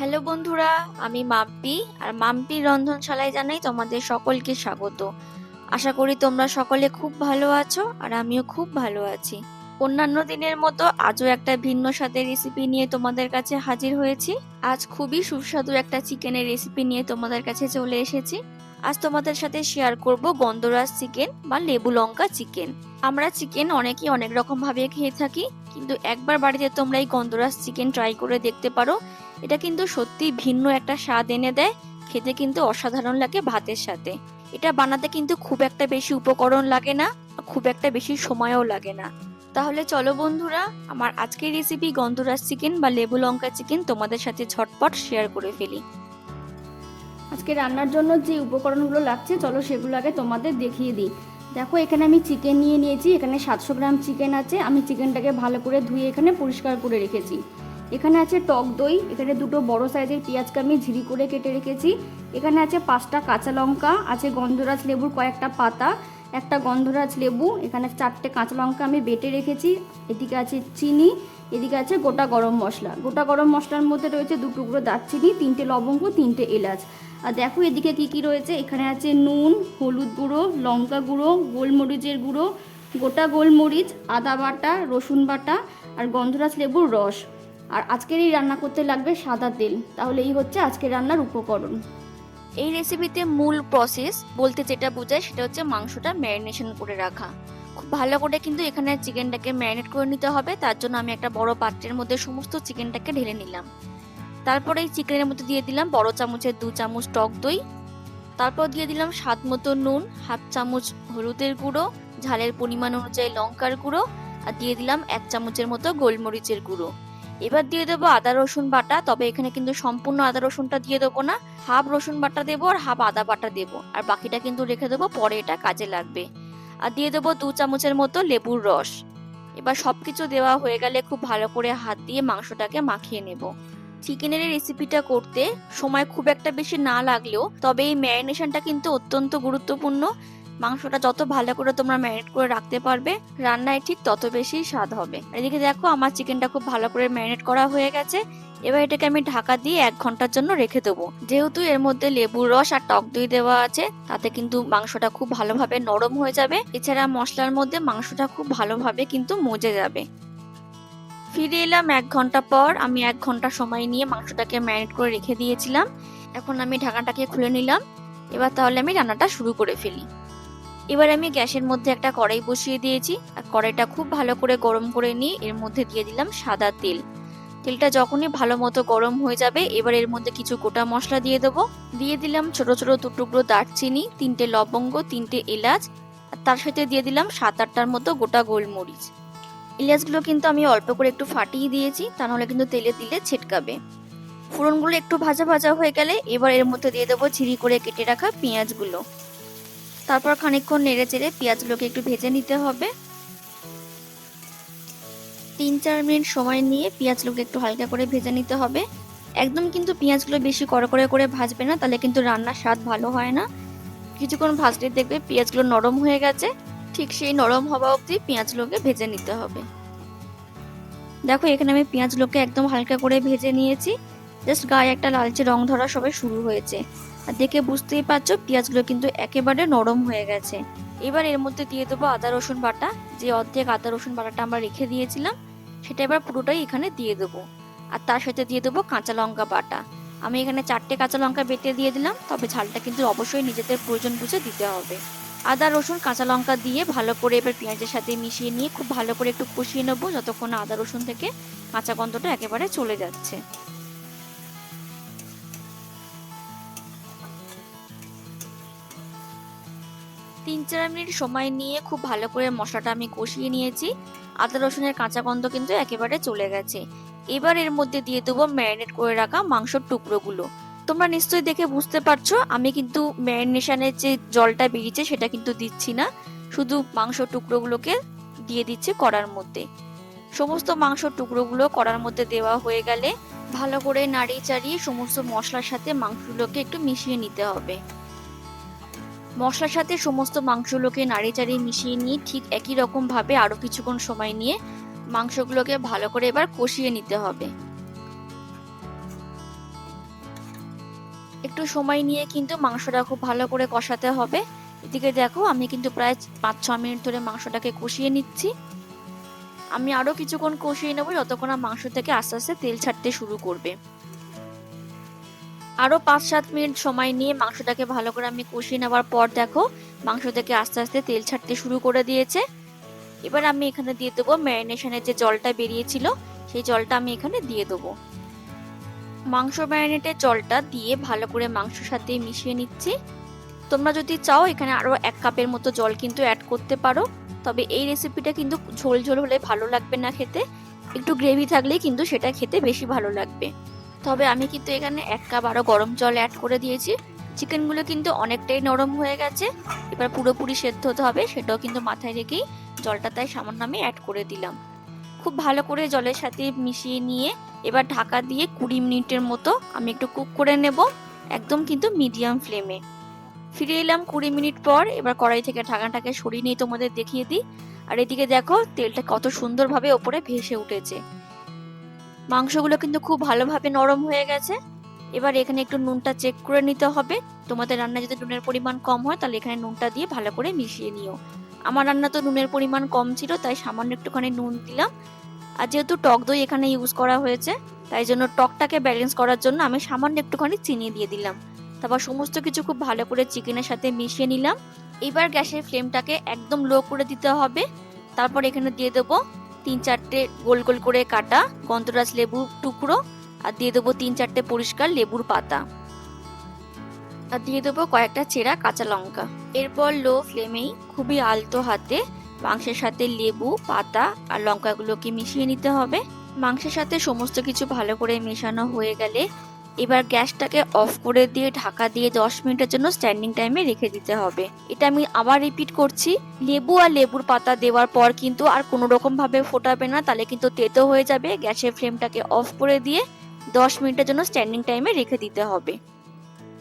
Hello বন্ধুরা, আমি মাম্পি আর মাম্পির রন্ধনশালায় জানাই তোমাদের সকলকে স্বাগত। আশা করি তোমরা সকলে খুব ভালো আছো আর আমিও খুব ভালো আছি। অন্যান্য দিনের মতো আজও একটা ভিন্ন স্বাদের রেসিপি নিয়ে তোমাদের কাছে হাজির হয়েছি। আজ খুবই সুস্বাদু একটা চিকেনের রেসিপি নিয়ে তোমাদের কাছে চলে এসেছি। আজ তোমাদের সাথে শেয়ার করব গন্ধরাজ চিকেন বা লেবু লঙ্কা চিকেন আমরা চিকেন অনেকেই অনেক রকম ভাবে খেয়ে থাকি, কিন্তু একবার বাড়িতে তোমরা এই গন্ধরাজ চিকেন ট্রাই করে দেখতে পারো। এটা কিন্তু সত্যি ভিন্ন একটা স্বাদ এনে দেয়, খেতে কিন্তু অসাধারণ লাগে ভাতের সাথে। এটা বানাতে কিন্তু খুব একটা বেশি উপকরণ লাগে না, খুব একটা বেশি সময়ও লাগে না। তাহলে চলো বন্ধুরা, আমার আজকের রেসিপি গন্ধরাজ চিকেন বা লেবু লঙ্কা চিকেন তোমাদের সাথে ঝটপট শেয়ার করে ফেলি। আজকে রান্নার জন্য যে উপকরণগুলো লাগছে, চলো সেগুলো আগে তোমাদের দেখিয়ে দিই। দেখো, এখানে আমি চিকেন নিয়ে নিয়েছি, এখানে সাতশো গ্রাম চিকেন আছে। আমি চিকেনটাকে ভালো করে ধুয়ে এখানে পরিষ্কার করে রেখেছি। এখানে আছে টক দই, এখানে দুটো বড় সাইজের পেঁয়াজকে আমি ঝিরি করে কেটে রেখেছি। এখানে আছে পাঁচটা কাঁচা লঙ্কা, আছে গন্ধরাজ লেবুর কয়েকটা পাতা, একটা গন্ধরাজ লেবু, এখানে চারটে কাঁচা লঙ্কা আমি বেটে রেখেছি। এদিকে আছে চিনি এদিকে আছে গোটা গরম মশলা। গোটা গরম মশলার মধ্যে রয়েছে দু টুকরো দারচিনি, তিনটে লবঙ্গ, তিনটে এলাচ। আর দেখো এদিকে কি কি রয়েছে? এখানে আছে নুন, হলুদ গুঁড়ো, লঙ্কা গুঁড়ো, গোলমরিচের গুঁড়ো, গোটা গোলমরিচ, আদা বাটা, রসুন বাটা আর গন্ধরাজ লেবুর রস। আর আজকের এই রান্না করতে লাগবে সাদা তেল। তাহলে এই হচ্ছে আজকের রান্নার উপকরণ। এই রেসিপিতে মূল প্রসেস বলতে যেটা বোঝায় সেটা হচ্ছে মাংসটা ম্যারিনেশন করে রাখা। খুব ভালো করে কিন্তু এখানে চিকেনটাকে ম্যারিনেট করে নিতে হবে। তার জন্য আমি একটা বড় পাত্রের মধ্যে সমস্ত চিকেনটাকে ঢেলে নিলাম। তারপরে এই চিকেনের মধ্যে দিয়ে দিলাম বড় চামচের দু চামচ টক দই। তারপর দিয়ে দিলাম স্বাদ মতো নুন, হাফ চামচ হলুদের গুঁড়ো, ঝালের পরিমাণ অনুযায়ী লঙ্কার গুঁড়ো, আর দিয়ে দিলাম এক চামচের মতো গোলমরিচের গুঁড়ো। এবার দিয়ে দেবো আদা, রসুন বাটা, তবে এখানে কিন্তু সম্পূর্ণ আদা, রসুনটা দিয়ে দেবো না। হাফ রসুন বাটা দেবো আর হাফ আদা বাটা দেবো। আর বাকিটা কিন্তু রেখে দেবো, পরে এটা কাজে লাগবে। আর দিয়ে দেবো দু চামচের মতো লেবুর রস। এবার সবকিছু দেওয়া হয়ে গেলে খুব ভালো করে হাত দিয়ে মাংসটাকে মাখিয়ে নেব। চিকেনের রেসিপিটা করতে সময় খুব একটা বেশি না লাগলেও, তবে এই ম্যারিনেশনটা কিন্তু অত্যন্ত গুরুত্বপূর্ণ। মাংসটা যত ভালো করে তোমরা ম্যারিনেট করে রাখতে পারবে, রান্নায় ঠিক তত বেশি স্বাদ হবে। এদিকে দেখো আমার চিকেনটা খুব ভালো করে ম্যারিনেট করা হয়ে গেছে। এবার এটাকে আমি ঢাকা দিয়ে এক ঘণ্টার জন্য রেখে দেবো। যেহেতু এর মধ্যে লেবুর রস আর টক দই দেওয়া আছে, তাতে কিন্তু মাংসটা খুব ভালোভাবে নরম হয়ে যাবে। এছাড়া মশলার মধ্যে মাংসটা খুব ভালোভাবে কিন্তু মজে যাবে। ফিরে এলাম এক ঘণ্টা পর। আমি এক ঘণ্টা সময় নিয়ে মাংসটাকে ম্যারিনেট করে রেখে দিয়েছিলাম। এখন আমি ঢাকাটাকে খুলে নিলাম। এবার তাহলে আমি রান্নাটা শুরু করে ফেলি। এবার আমি গ্যাসের মধ্যে একটা কড়াই বসিয়ে দিয়েছি। আর কড়াইটা খুব ভালো করে গরম করে নিয়ে এর মধ্যে দিয়ে দিলাম সাদা তেল। তেলটা যখনই ভালো মতো গরম হয়ে যাবে, এবার এর মধ্যে কিছু গোটা মশলা দিয়ে দেবো। দিয়ে দিলাম ছোট ছোট দু টুকরো দারচিনি, তিনটে লবঙ্গ, তিনটে এলাচ, আর তার সাথে দিয়ে দিলাম সাত আটটার মতো গোটা গোলমরিচ। এলাচগুলো কিন্তু আমি অল্প করে একটু ফাটিয়ে দিয়েছি, তা নাহলে কিন্তু তেলে দিলে ছিটকাবে। ফোড়নগুলো একটু ভাজা ভাজা হয়ে গেলে এবার এর মধ্যে দিয়ে দেবো ঝিরি করে কেটে রাখা পেঁয়াজগুলো। তারপর খানিকক্ষণ নেড়ে চেড়ে পেঁয়াজগুলোকে একটু ভেজে নিতে হবে। তিন চার মিনিট সময় নিয়ে পেঁয়াজগুলোকে একটু হালকা করে ভেজে নিতে হবে। একদম কিন্তু পেঁয়াজগুলো বেশি কড়কড়ে করে ভাজবে না, তাহলে কিন্তু রান্নার স্বাদ ভালো হয় না। কিছুক্ষণ ভাজলে দেখবে পেঁয়াজগুলো নরম হয়ে গেছে, ঠিক সেই নরম হওয়া অবধি পেঁয়াজগুলোকে ভেজে নিতে হবে। দেখো, এখানে আমি পেঁয়াজগুলোকে একদম হালকা করে ভেজে নিয়েছি। জাস্ট গায়ে একটা লালচে রং ধরা সবাই শুরু হয়েছে। আর দেখে বুঝতেই পারছ, পেঁয়াজগুলো কিন্তু একেবারে নরম হয়ে গেছে। এবার এর মধ্যে দিয়ে দেবো আদা রসুন বাটা, যে অর্ধেক আদা রসুন বাটাটা আমরা রেখে দিয়েছিলাম। সেটা এবার পুরোটাই এখানে দিয়ে দেবো। আর তার সাথে দিয়ে দেবো কাঁচা লঙ্কা বাটা। আমি এখানে চারটে কাঁচা লঙ্কা বেটে দিয়ে দিলাম, তবে ঝালটা কিন্তু অবশ্যই নিজেদের প্রয়োজন বুঝে দিতে হবে। আদা, রসুন, কাঁচা লঙ্কা দিয়ে ভালো করে এবার পেঁয়াজের সাথে মিশিয়ে নিয়ে খুব ভালো করে একটু কষিয়ে নেব, যতক্ষণ আদা, রসুন থেকে কাঁচা গন্ধটা একেবারে চলে যাচ্ছে। তিন চার মিনিট সময় নিয়ে খুব ভালো করে মশলাটা আমি কষিয়ে নিয়েছি। আদা, রসুনের কাঁচা গন্ধ কিন্তু একেবারে চলে গেছে। এবার এর মধ্যে দিয়ে দেবো ম্যারিনেট করে রাখা মাংসর টুকরোগুলো। তোমরা নিশ্চয়ই দেখে বুঝতে পারছ, আমি কিন্তু ম্যারিনেশনের যে জলটা বেরিয়েছে সেটা কিন্তু দিচ্ছি না। শুধু মাংস টুকরোগুলোকে দিয়ে দিচ্ছি কড়ার মধ্যে। সমস্ত মাংস টুকরোগুলো কড়ার মধ্যে দেওয়া হয়ে গেলে ভালো করে নাড়িয়ে চাড়িয়ে সমস্ত মশলার সাথে মাংসগুলোকে একটু মিশিয়ে নিতে হবে। মশলার সাথে সমস্ত মাংসগুলোকে নাড়িয়ে চাড়িয়ে মিশিয়ে নিয়ে ঠিক একই রকম ভাবে আরও কিছুক্ষণ সময় নিয়ে মাংসগুলোকে ভালো করে এবার কষিয়ে নিতে হবে। একটু সময় নিয়ে কিন্তু মাংসটা খুব ভালো করে কষাতে হবে। এদিকে দেখো, আমি কিন্তু প্রায় পাঁচ ছ মিনিট ধরে মাংসটাকে কষিয়ে নিচ্ছি। আমি আরও কিছুক্ষণ কষিয়ে নেব, যতক্ষণ মাংস থেকে আস্তে আস্তে তেল ছাড়তে শুরু করবে। আরও পাঁচ সাত মিনিট সময় নিয়ে মাংসটাকে ভালো করে আমি কষিয়ে নেওয়ার পর দেখো মাংস থেকে আস্তে আস্তে তেল ছাড়তে শুরু করে দিয়েছে। এবার আমি এখানে দিয়ে দেবো ম্যারিনেশনের যে জলটা বেরিয়েছিল, সেই জলটা আমি এখানে দিয়ে দেবো। মাংস ম্যারিনেটের জলটা দিয়ে ভালো করে মাংসর সাথে মিশিয়ে নিচ্ছি। তোমরা যদি চাও, এখানে আরও এক কাপের মতো জল কিন্তু অ্যাড করতে পারো। তবে এই রেসিপিটা কিন্তু ঝোল ঝোল হলে ভালো লাগবে না খেতে। একটু গ্রেভি থাকলেই কিন্তু সেটা খেতে বেশি ভালো লাগবে। তবে আমি কিন্তু এখানে এক কাপ আরও গরম জল অ্যাড করে দিয়েছি। চিকেনগুলো কিন্তু অনেকটাই নরম হয়ে গেছে। এবার পুরোপুরি সেদ্ধ হতে হবে, সেটাও কিন্তু মাথায় রেখেই জলটা তাই সামান্য আমি অ্যাড করে দিলাম। খুব ভালো করে জলের সাথে মিশিয়ে নিয়ে এবার ঢাকা দিয়ে কুড়ি মিনিটের মতো আমি একটু কুক করে নেব, একদম কিন্তু মিডিয়াম ফ্লেমে। ফিরে এলাম কুড়ি মিনিট পর, এবার কড়াই থেকে ঢাকাটাকে সরিয়ে নিয়ে তোমাদের দেখিয়ে দিই। আর এদিকে দেখো, তেলটা কত সুন্দরভাবে ওপরে ভেসে উঠেছে। মাংসগুলো কিন্তু খুব ভালোভাবে নরম হয়ে গেছে। এবার এখানে একটু নুনটা চেক করে নিতে হবে। তোমাদের রান্না যদি নুনের পরিমাণ কম হয়, তাহলে এখানে নুনটা দিয়ে ভালো করে মিশিয়ে নিও। আমার রান্না তো নুনের পরিমাণ কম ছিল, তাই সামান্য একটুখানি নুন দিলাম। আর যেহেতু টক দই এখানে ইউজ করা হয়েছে, তাই জন্য টকটাকে ব্যালেন্স করার জন্য আমি সামান্য একটুখানি চিনি দিয়ে দিলাম। তারপর সমস্ত কিছু খুব ভালো করে চিকেনের সাথে মিশিয়ে নিলাম। এবার গ্যাসের ফ্লেমটাকে একদম লো করে দিতে হবে। তারপর এখানে দিয়ে দেবো তিন চারটে গোল গোল করে কাটা গন্ধরাজ লেবুর টুকরো আর দিয়ে দেবো তিন চারটে পরিষ্কার লেবুর পাতা। আর দিয়ে দেবো কয়েকটা চেরা কাঁচা লঙ্কা। এরপর লো ফ্লেমেই খুবই আলতো হাতে মাংসের সাথে লেবু, পাতা আর লঙ্কাগুলোকে মিশিয়ে নিতে হবে। মাংসের সাথে সমস্ত কিছু ভালো করে মেশানো হয়ে গেলে এবার গ্যাসটাকে অফ করে দিয়ে ঢাকা দিয়ে দশ মিনিটের জন্য স্ট্যান্ডিং টাইমে রেখে দিতে হবে। এটা আমি আবার রিপিট করছি। লেবু আর লেবুর পাতা দেওয়ার পর কিন্তু আর কোনো রকম ভাবে ফোটাবে না, তাহলে কিন্তু তেতো হয়ে যাবে। গ্যাসের ফ্লেমটাকে অফ করে দিয়ে দশ মিনিটের জন্য স্ট্যান্ডিং টাইমে রেখে দিতে হবে।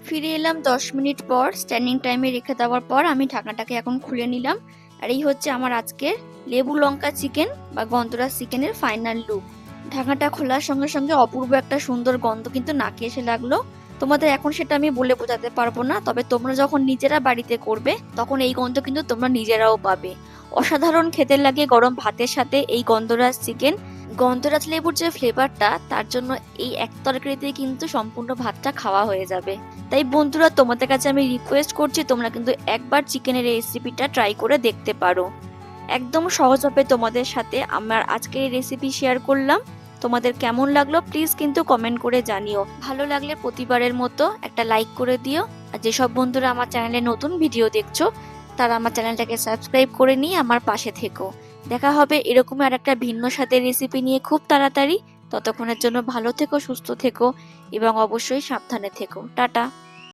ফিরে এলাম দশ মিনিট পর। স্ট্যান্ডিং টাইমে রেখে দেওয়ার পর আমি ঢাকাটাকে এখন খুলে নিলাম। আর এই হচ্ছে আমার আজকের লেবু লঙ্কা চিকেন বা গন্ধরাজ চিকেনের ফাইনাল লুক ঢাকাটা খোলার সঙ্গে সঙ্গে অপূর্ব একটা সুন্দর গন্ধ কিন্তু নাকে এসে লাগল। তোমাদের এখন সেটা আমি বলে বোঝাতে পারব না, তবে তোমরা যখন নিজেরা বাড়িতে করবে, তখন এই গন্ধ কিন্তু তোমরা নিজেরাও পাবে। অসাধারণ খেতে লাগে গরম ভাতের সাথে এই গন্ধরাজ চিকেন। গন্ধরাজ লেবুর যে ফ্লেভারটা, তার জন্য এই এক তরকারিতে কিন্তু সম্পূর্ণ ভাতটা খাওয়া হয়ে যাবে। তাই বন্ধুরা, তোমাদের কাছে আমি রিকোয়েস্ট করছি, তোমরা কিন্তু একবার চিকেনের এই রেসিপিটা ট্রাই করে দেখতে পারো। একদম সহজভাবে তোমাদের সাথে। আমার আজকে এই রেসিপি শেয়ার করলাম। তোমাদের কেমন লাগল প্লিজ কিন্তু কমেন্ট করে জানিও। ভালো লাগলে প্রতিবারের মতো একটা লাইক করে দিও। আর যেসব বন্ধুরা আমার চ্যানেলে নতুন ভিডিও দেখছ, তারা আমার চ্যানেলটাকে সাবস্ক্রাইব করে নিয়ে আমার পাশে থেকো। দেখা হবে এরকম আর একটা ভিন্ন স্বাদের রেসিপি নিয়ে খুব তাড়াতাড়ি। ততক্ষণের জন্য ভালো থেকো, সুস্থ থেকো এবং অবশ্যই সাবধানে থেকো। টাটা।